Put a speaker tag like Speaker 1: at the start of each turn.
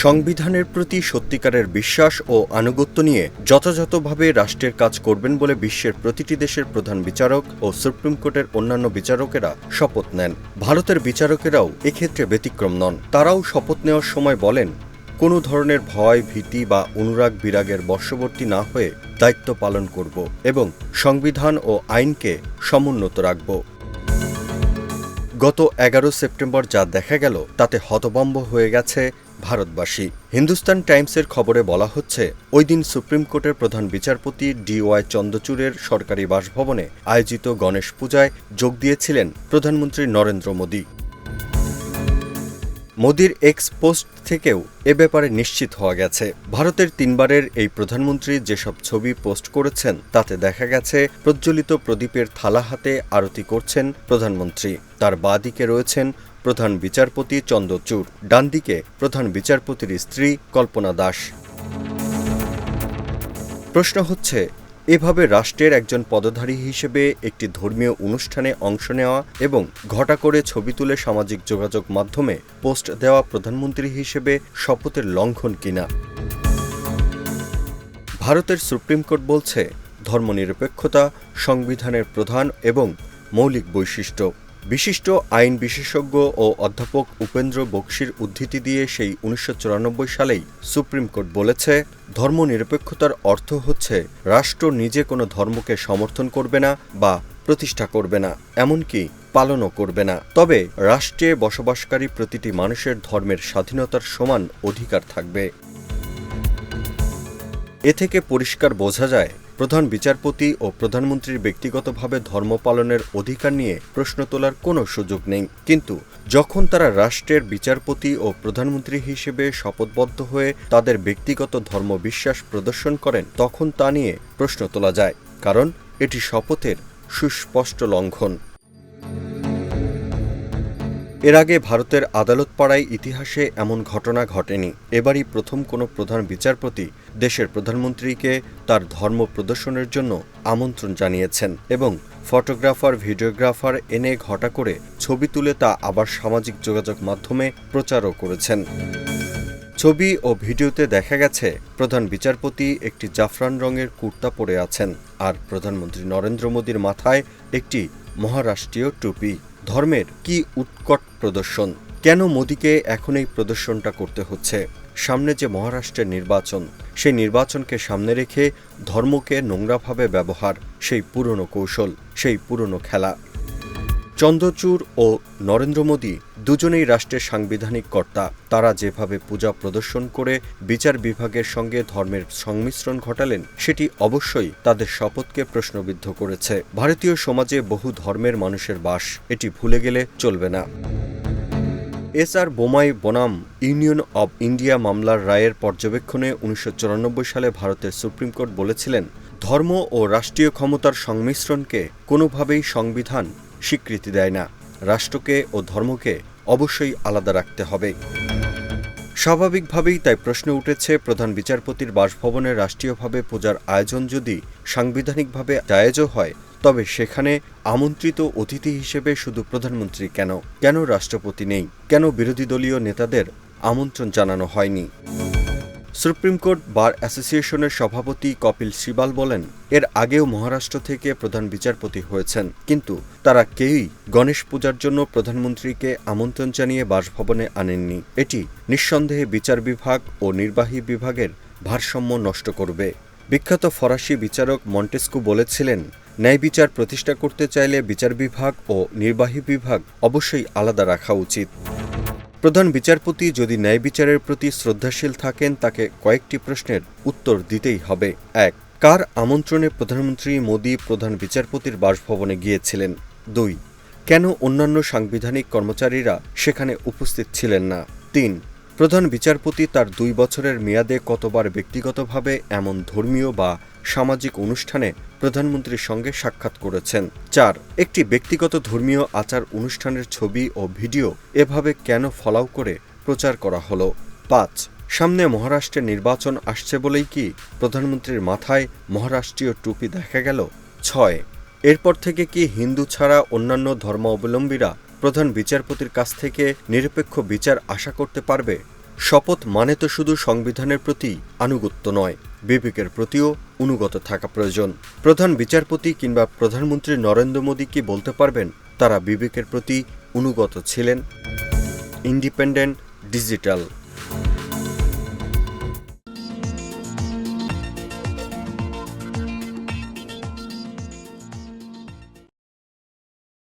Speaker 1: সংবিধানের প্রতি সত্যিকারের বিশ্বাস ও আনুগত্য নিয়ে যথাযথভাবে রাষ্ট্রের কাজ করবেন বলে বিশ্বের প্রতিটি দেশের প্রধান বিচারক ও সুপ্রিম কোর্টের অন্যান্য বিচারকেরা শপথ নেন। ভারতের বিচারকেরাও এক্ষেত্রে ব্যতিক্রম নন। তারাও শপথ নেওয়ার সময় বলেন, কোনো ধরনের ভয়, ভীতি বা অনুরাগ বিরাগের বর্ষবর্তী না হয়ে দায়িত্ব পালন করব এবং সংবিধান ও আইনকে সমুন্নত রাখব। গত এগারো সেপ্টেম্বর যা দেখা গেল, তাতে হতবম্ব হয়ে গেছে ভারতবাসী। হিন্দুস্তান টাইমসের খবরে বলা হচ্ছে, ওই দিন সুপ্রিম কোর্টের প্রধান বিচারপতি ডিওয়াই চন্দ্রচূড়ের সরকারি বাসভবনে আয়োজিত গণেশ পূজায় যোগ দিয়েছিলেন প্রধানমন্ত্রী নরেন্দ্র মোদী। মোদির এক্স পোস্ট থেকেও এ ব্যাপারে নিশ্চিত হওয়া গেছে। ভারতের তিনবারের এই প্রধানমন্ত্রী যেসব ছবি পোস্ট করেছেন, তাতে দেখা গেছে প্রজ্বলিত প্রদীপের থালা হাতে আরতি করছেন প্রধানমন্ত্রী। তার বাঁদিকে রয়েছেন প্রধান বিচারপতি চন্দ্রচূড় ডানদিকে প্রধান বিচারপতির স্ত্রী কল্পনা দাস। প্রশ্ন হচ্ছে এভাবে রাষ্ট্রের একজন পদধারী হিসেবে একটি ধর্মীয় অনুষ্ঠানে অংশ নেওয়া এবং ঘটা করে ছবি তুলে সামাজিক যোগাযোগ মাধ্যমে পোস্ট দেওয়া প্রধানমন্ত্রী হিসেবে শপথের লঙ্ঘন কিনা? ভারতের সুপ্রিম কোর্ট বলছে, ধর্মনিরপেক্ষতা সংবিধানের প্রধান এবং মৌলিক বৈশিষ্ট্য। বিশিষ্ট আইন বিশেষজ্ঞ ও অধ্যাপক উপেন্দ্র বক্সির উদ্ধৃতি দিয়ে সেই উনিশশো সালেই সুপ্রিম কোর্ট বলেছে, ধর্মনিরপেক্ষতার অর্থ হচ্ছে রাষ্ট্র নিজে কোনো ধর্মকে সমর্থন করবে না বা প্রতিষ্ঠা করবে না, এমনকি পালনও করবে না। তবে রাষ্ট্রে বসবাসকারী প্রতিটি মানুষের ধর্মের স্বাধীনতার সমান অধিকার থাকবে। এ থেকে পরিষ্কার বোঝা যায় প্রধান বিচারপতি ও প্রধানমন্ত্রীর ব্যক্তিগতভাবে ধর্ম পালনের অধিকার নিয়ে প্রশ্ন তোলার কোনো সুযোগ নেই। কিন্তু যখন তারা রাষ্ট্রের বিচারপতি ও প্রধানমন্ত্রী হিসেবে শপথবদ্ধ হয়ে তাদের ব্যক্তিগত ধর্ম বিশ্বাস প্রদর্শন করেন, তখন তা নিয়ে প্রশ্ন তোলা যায়, কারণ এটি শপথের সুস্পষ্ট লঙ্ঘন। এর আগে ভারতের আদালত পাড়ায় ইতিহাসে এমন ঘটনা ঘটেনি। এবারই প্রথম কোনো প্রধান বিচারপতি দেশের প্রধানমন্ত্রীকে তার ধর্ম প্রদর্শনের জন্য আমন্ত্রণ জানিয়েছেন এবং ফটোগ্রাফার, ভিডিওগ্রাফার এনে ঘটা করে ছবি তুলে তা আবার সামাজিক যোগাযোগ মাধ্যমে প্রচারও করেছেন। ছবি ও ভিডিওতে দেখা গেছে, প্রধান বিচারপতি একটি জাফরান রঙের কুর্তা পরে আছেন আর প্রধানমন্ত্রী নরেন্দ্র মোদীর মাথায় একটি মহারাষ্ট্রীয় টুপি। ধর্মের কি উৎকট প্রদর্শন? কেন মোদীকে এখন এই প্রদর্শনটা করতে হচ্ছে? সামনে যে মহারাষ্ট্রের নির্বাচন, সেই নির্বাচনকে সামনে রেখে ধর্মকে নোংরাভাবে ব্যবহার, সেই পুরনো কৌশল, সেই পুরনো খেলা। চন্দ্রচূড় ও নরেন্দ্র মোদী দুজনেই রাষ্ট্রের সাংবিধানিক কর্তা। তারা যেভাবে পূজা প্রদর্শন করে বিচার বিভাগের সঙ্গে ধর্মের সংমিশ্রণ ঘটালেন, সেটি অবশ্যই তাদের শপথকে প্রশ্নবিদ্ধ করেছে। ভারতীয় সমাজে বহু ধর্মের মানুষের বাস, এটি ভুলে গেলে চলবে না। এস আর বোমাই বনাম ইউনিয়ন অব ইন্ডিয়া মামলার রায়ের পর্যবেক্ষণে উনিশশো চুরানব্বই সালে ভারতের সুপ্রিম কোর্ট বলেছিলেন, ধর্ম ও রাষ্ট্রীয় ক্ষমতার সংমিশ্রণকে কোনোভাবেই সংবিধান স্বীকৃতি দেয় না। রাষ্ট্রকে ও ধর্মকে অবশ্যই আলাদা রাখতে হবে। স্বাভাবিকভাবেই তাই প্রশ্ন উঠেছে, প্রধান বিচারপতির বাসভবনে রাষ্ট্রীয়ভাবে পূজার আয়োজন যদি সাংবিধানিকভাবে জায়েজও হয়, তবে সেখানে আমন্ত্রিত অতিথি হিসেবে শুধু প্রধানমন্ত্রী কেন? কেন রাষ্ট্রপতি নেই? কেন বিরোধী দলীয় নেতাদের আমন্ত্রণ জানানো হয়নি? সুপ্রিম কোর্ট বার অ্যাসোসিয়েশনের সভাপতি কপিল সিবাল বলেন, এর আগেও মহারাষ্ট্র থেকে প্রধান বিচারপতি হয়েছেন, কিন্তু তারা কেউই গণেশ পূজার জন্য প্রধানমন্ত্রীকে আমন্ত্রণ জানিয়ে বাসভবনে আনেননি। এটি নিঃসন্দেহে বিচার বিভাগ ও নির্বাহী বিভাগের ভারসাম্য নষ্ট করবে। বিখ্যাত ফরাসি বিচারক মন্টেস্কু বলেছিলেন, ন্যায় বিচার প্রতিষ্ঠা করতে চাইলে বিচার বিভাগ ও নির্বাহী বিভাগ অবশ্যই আলাদা রাখা উচিত। প্রধান বিচারপতি যদি ন্যায় বিচারের প্রতি শ্রদ্ধাশীল থাকেন, তাকে কয়েকটি প্রশ্নের উত্তর দিতেই হবে। এক, কার আমন্ত্রণে প্রধানমন্ত্রী মোদী প্রধান বিচারপতির বাসভবনে গিয়েছিলেন? দুই, কেন অন্যান্য সাংবিধানিক কর্মচারীরা সেখানে উপস্থিত ছিলেন না? তিন প্রধান বিচারপতি তার দুই বছরের মেয়াদে কতবার ব্যক্তিগতভাবে এমন ধর্মীয় বা সামাজিক অনুষ্ঠানে প্রধানমন্ত্রীর সঙ্গে সাক্ষাৎ করেছেন। চার, একটি ব্যক্তিগত ধর্মীয় আচার অনুষ্ঠানের ছবি ও ভিডিও এভাবে কেন ফলাও করে প্রচার করা হলো? পাঁচ, সামনে মহারাষ্ট্রের নির্বাচন আসছে বলেই কি প্রধানমন্ত্রীর মাথায় মহারাষ্ট্রীয় টুপি দেখা গেল? ছয়, এরপর থেকে কি হিন্দু ছাড়া অন্যান্য ধর্মাবলম্বীরা প্রধান বিচারপতির কাছ থেকে নিরপেক্ষ বিচার আশা করতে পারবে, শপথ মানে তো শুধু সংবিধানের প্রতি আনুগত্য নয়, বিবেকের প্রতিও অনুগত থাকা প্রয়োজন। প্রধান বিচারপতি কিংবা প্রধানমন্ত্রী নরেন্দ্র মোদী কি বলতে পারবেন? তারা বিবেকের প্রতি অনুগত ছিলেন। Independent digital